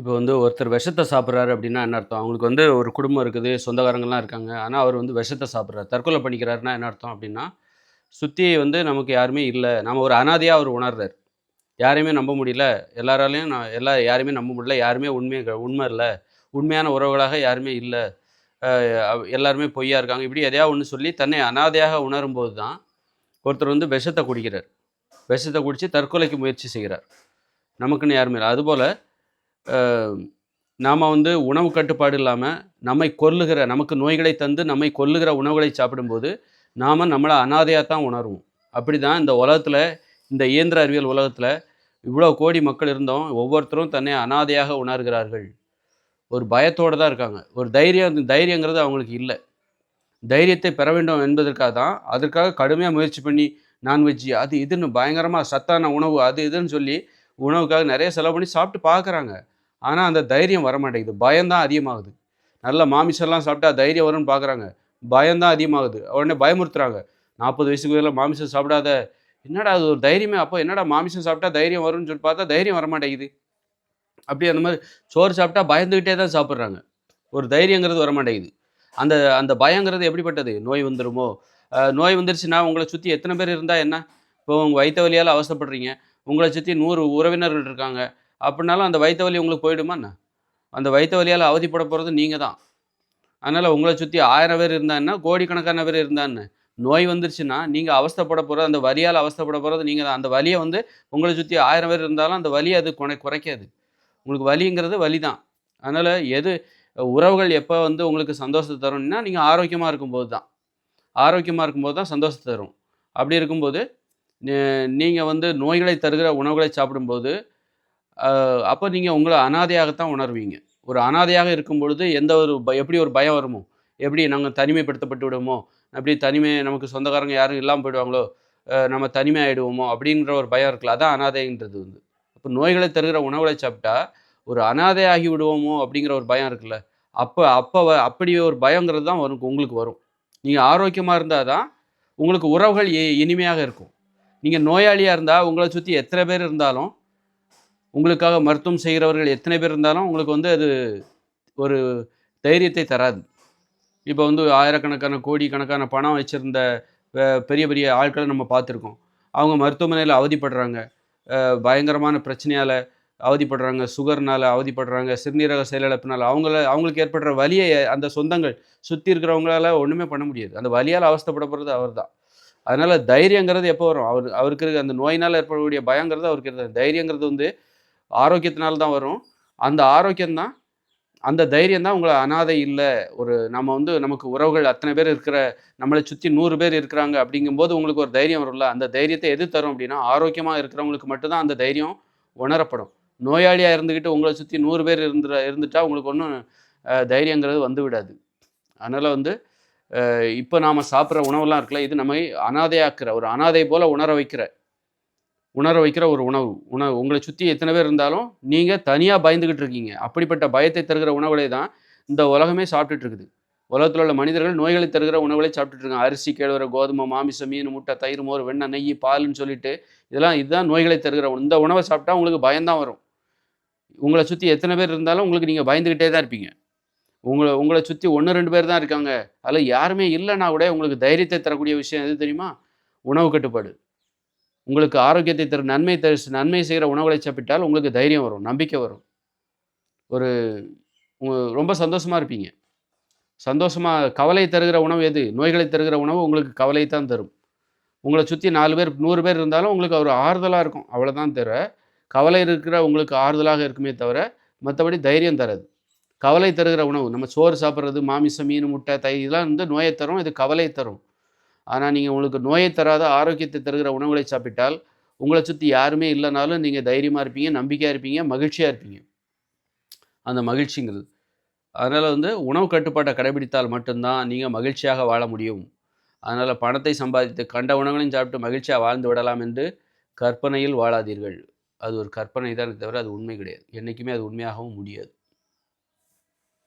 இப்போ வந்து ஒருத்தர் விஷத்தை சாப்பிட்றாரு அப்படின்னா என்ன அர்த்தம்? அவங்களுக்கு வந்து ஒரு குடும்பம் இருக்குது சொந்தக்காரங்கள்லாம் இருக்காங்க. ஆனால் அவர் வந்து விஷத்தை சாப்பிட்றாரு. தற்கொலை பண்ணிக்கிறாருன்னா என்ன அர்த்தம் அப்படின்னா சுற்றி வந்து நமக்கு யாருமே இல்லை. நம்ம ஒரு அனாதையாக அவர் உணர்றார். யாரையுமே நம்ப முடியல. எல்லாராலையும் நான் எல்லா யாரையுமே நம்ப முடியல. யாருமே உண்மை உண்மை இல்லை. உண்மையான உறவுகளாக யாருமே இல்லை. எல்லாருமே பொய்யா இருக்காங்க. இப்படி எதையா ஒன்று சொல்லி தன்னை அனாதையாக உணரும்போது தான் ஒருத்தர் வந்து விஷத்தை குடிக்கிறார். விஷத்தை குடித்து தற்கொலைக்கு முயற்சி செய்கிறார். நமக்குன்னு யாருமே இல்லை. அதுபோல் நாம் வந்து உணவு கட்டுப்பாடு இல்லாமல் நம்மை கொல்லுகிற நமக்கு நோய்களை தந்து நம்மை கொல்லுகிற உணவுகளை சாப்பிடும்போது நாம் நம்மளை அனாதையாக தான் உணர்வோம். அப்படி தான் இந்த உலகத்தில் இந்த இயந்திர அறிவியல் உலகத்தில் இவ்வளோ கோடி மக்கள் இருந்தோம் ஒவ்வொருத்தரும் தன்னை அனாதையாக உணர்கிறார்கள். ஒரு பயத்தோடு தான் இருக்காங்க. ஒரு தைரியம் தைரியங்கிறது அவங்களுக்கு இல்லை. தைரியத்தை பெற வேண்டும் என்பதற்காக தான் அதற்காக கடுமையாக முயற்சி பண்ணி நான்வெஜ் அது இதுன்னு பயங்கரமாக சத்தான உணவு அது இதுன்னு சொல்லி உணவுக்காக நிறைய செலவு பண்ணி சாப்பிட்டு பார்க்குறாங்க. ஆனால் அந்த தைரியம் வர மாட்டேங்குது பயம்தான் அதிகமாகுது. நல்ல மாமிசம்லாம் சாப்பிட்டா தைரியம் வரும்னு பார்க்குறாங்க. பயம்தான் அதிகமாகுது. உடனே பயமுறுத்துறாங்க. நாற்பது வயசுக்கு மேலே மாமிசம் சாப்பிடாத. என்னடா அது ஒரு தைரியமே? அப்போ என்னடா மாமிசம் சாப்பிட்டா தைரியம் வரும்னு சொல்லி பார்த்தா தைரியம் வர மாட்டேங்குது அப்படி அந்த மாதிரி சோறு சாப்பிட்டா பயந்துக்கிட்டே தான் சாப்பிட்றாங்க. ஒரு தைரியங்கிறது வர மாட்டேங்குது அந்த அந்த பயங்கிறது எப்படிப்பட்டது? நோய் வந்துடுமோ நோய் வந்துருச்சுன்னா உங்களை சுற்றி எத்தனை பேர் இருந்தால் என்ன? இப்போ உங்கள் வயிற்று வலியால் அவசரப்படுறீங்க. உங்களை சுற்றி நூறு உறவினர்கள் இருக்காங்க. அப்படின்னாலும் அந்த வயிற்று வலி உங்களுக்கு போயிடுமா என்ன? அந்த வயிற்று வலியால் அவதிப்பட போகிறது நீங்கள் தான். அதனால் உங்களை சுற்றி ஆயிரம் பேர் இருந்தான்னா கோடிக்கணக்கான பேர் இருந்தான்னு நோய் வந்துருச்சுன்னா நீங்கள் அவஸ்தப்பட போகிறது அந்த வலியால் அவஸ்தப்பட போகிறது நீங்கள் தான். அந்த வலியை வந்து உங்களை சுற்றி ஆயிரம் பேர் இருந்தாலும் அந்த வலி அது குறை குறைக்காது. உங்களுக்கு வலிங்கிறது வலி தான். அதனால் எது உறவுகள் எப்போ வந்து உங்களுக்கு சந்தோஷத்தை தரும்னா நீங்கள் ஆரோக்கியமாக இருக்கும்போது தான். ஆரோக்கியமாக இருக்கும்போது தான் சந்தோஷத்தை தரும். அப்படி இருக்கும்போது நீங்கள் வந்து நோய்களை தருகிற உணவுகளை சாப்பிடும்போது அப்போ நீங்கள் உங்களை அனாதையாகத்தான் உணர்வீங்க. ஒரு அனாதையாக இருக்கும் பொழுது எந்த ஒரு ப எப்படி ஒரு பயம் வருமோ எப்படி நாங்கள் தனிமைப்படுத்தப்பட்டு விடுவோமோ அப்படி தனிமை நமக்கு சொந்தக்காரங்க யாரும் இல்லாமல் போயிடுவாங்களோ நம்ம தனிமை ஆகிடுவோமோ அப்படின்ற ஒரு பயம் இருக்குல்ல அதான் அனாதைன்றது வந்து. அப்போ நோய்களை தருகிற உணவுகளை சாப்பிட்டா ஒரு அனாதை ஆகி விடுவோமோ அப்படிங்கிற ஒரு பயம் இருக்குல்ல அப்போ அப்போ அப்படி ஒரு பயங்கிறது தான் வரும் உங்களுக்கு வரும். நீங்கள் ஆரோக்கியமாக இருந்தால் தான் உங்களுக்கு உறவுகள் இனிமையாக இருக்கும். நீங்கள் நோயாளியாக இருந்தால் உங்களை சுற்றி எத்தனை பேர் இருந்தாலும் உங்களுக்காக மருத்துவம் செய்கிறவர்கள் எத்தனை பேர் இருந்தாலும் உங்களுக்கு வந்து அது ஒரு தைரியத்தை தராது. இப்போ வந்து ஆயிரக்கணக்கான கோடி கணக்கான பணம் வச்சுருந்த பெரிய பெரிய ஆட்களை நம்ம பார்த்துருக்கோம். அவங்க மருத்துவமனையில் அவதிப்படுறாங்க. பயங்கரமான பிரச்சனையால் அவதிப்படுறாங்க. சுகர்னால் அவதிப்படுறாங்க. சிறுநீரக செயலிழப்பினால் அவங்கள அவங்களுக்கு ஏற்படுற வலியை அந்த சொந்தங்கள் சுற்றி இருக்கிறவங்களால ஒன்றுமே பண்ண முடியாது. அந்த வலியால் அவஸ்தப்பட போகிறது அவர் தான் அதனால் தைரியங்கிறது எப்போ வரும்? அவர் அவருக்கு இருக்க அந்த நோயினால் ஏற்படக்கூடிய பயங்கிறது அவருக்கு இருந்தது தைரியங்கிறது வந்து ஆரோக்கியத்தினால தான் வரும். அந்த ஆரோக்கியம்தான் அந்த தைரியம் தான் உங்களை அனாதை இல்லை. ஒரு நம்ம வந்து நமக்கு உறவுகள் அத்தனை பேர் இருக்கிற நம்மளை சுற்றி நூறு பேர் இருக்கிறாங்க அப்படிங்கும்போது உங்களுக்கு ஒரு தைரியம் வரும்ல? அந்த தைரியத்தை எது தரும் அப்படின்னா ஆரோக்கியமாக இருக்கிறவங்களுக்கு மட்டும்தான் அந்த தைரியம் உணரப்படும். நோயாளியாக இருந்துக்கிட்டு உங்களை சுற்றி நூறு பேர் இருந்து இருந்துட்டா உங்களுக்கு ஒன்றும் தைரியங்கிறது வந்து விடாது. அதனால் வந்து இப்போ நாம் சாப்பிட்ற உணவுலாம் இருக்குல்ல இது நம்மை அனாதையாக்குற ஒரு அனாதை போல் உணர வைக்கிற உணர வைக்கிற ஒரு உணவு. உணவு உங்களை சுற்றி எத்தனை பேர் இருந்தாலும் நீங்கள் தனியாக பயந்துக்கிட்டு இருக்கீங்க. அப்படிப்பட்ட பயத்தை தருகிற உணவுகளை தான் இந்த உலகமே சாப்பிட்டுட்டு இருக்குது. உலகத்தில் உள்ள மனிதர்கள் நோய்களை தருகிற உணவுகளை சாப்பிட்டுட்டு இருக்காங்க. அரிசி கேழ்வர கோதுமை மாமிசம் மீன் முட்டை தயிர் மோர் வெண்ணெய் நெய் பால்னு சொல்லிட்டு இதெல்லாம் இதுதான் நோய்களை தருகிற இந்த உணவை சாப்பிட்டா உங்களுக்கு பயம்தான் வரும். உங்களை சுற்றி எத்தனை பேர் இருந்தாலும் உங்களுக்கு நீங்கள் பயந்துக்கிட்டே தான் இருப்பீங்க. உங்களை உங்களை சுற்றி ஒன்று ரெண்டு பேர் தான் இருக்காங்க. அதில் யாருமே இல்லைன்னா கூட உங்களுக்கு தைரியத்தை தரக்கூடிய விஷயம் எது தெரியுமா? உணவு கட்டுப்பாடு. உங்களுக்கு ஆரோக்கியத்தை தரும் நன்மை தரு நன்மை செய்கிற உணவுகளை சாப்பிட்டால் உங்களுக்கு தைரியம் வரும் நம்பிக்கை வரும். ஒரு ரொம்ப சந்தோஷமாக இருப்பீங்க. சந்தோஷமாக கவலை தருகிற உணவு எது? நோய்களை தருகிற உணவு உங்களுக்கு கவலை தான் தரும். உங்களை சுற்றி நாலு பேர் நூறு பேர் இருந்தாலும் உங்களுக்கு ஒரு ஆறுதலாக இருக்கும். அவ்வளோதான் தவிர கவலை இருக்கிற உங்களுக்கு ஆறுதலாக இருக்குமே தவிர மற்றபடி தைரியம் தராது. கவலை தருகிற உணவு. நம்ம சோறு சாப்பிட்றது மாமிசம் மீன் முட்டை தை இதெல்லாம் வந்து நோயை தரும். இது கவலை தரும். ஆனால் நீங்கள் உங்களுக்கு நோயை தராத ஆரோக்கியத்தை தருகிற உணவுகளை சாப்பிட்டால் உங்களை சுற்றி யாருமே இல்லைனாலும் நீங்கள் தைரியமாக இருப்பீங்க நம்பிக்கையாக இருப்பீங்க மகிழ்ச்சியாக இருப்பீங்க. அந்த மகிழ்ச்சிங்கிறது. அதனால் வந்து உணவு கட்டுப்பாட்டை கடைபிடித்தால் மட்டும்தான் நீங்கள் மகிழ்ச்சியாக வாழ முடியும். அதனால் பணத்தை சம்பாதித்து கண்ட உணவுகளையும் சாப்பிட்டு மகிழ்ச்சியாக வாழ்ந்து விடலாம் என்று கற்பனையில் வாழாதீர்கள். அது ஒரு கற்பனை தான் தவிர அது உண்மை கிடையாது. என்றைக்குமே அது உண்மையாகவும் முடியாது.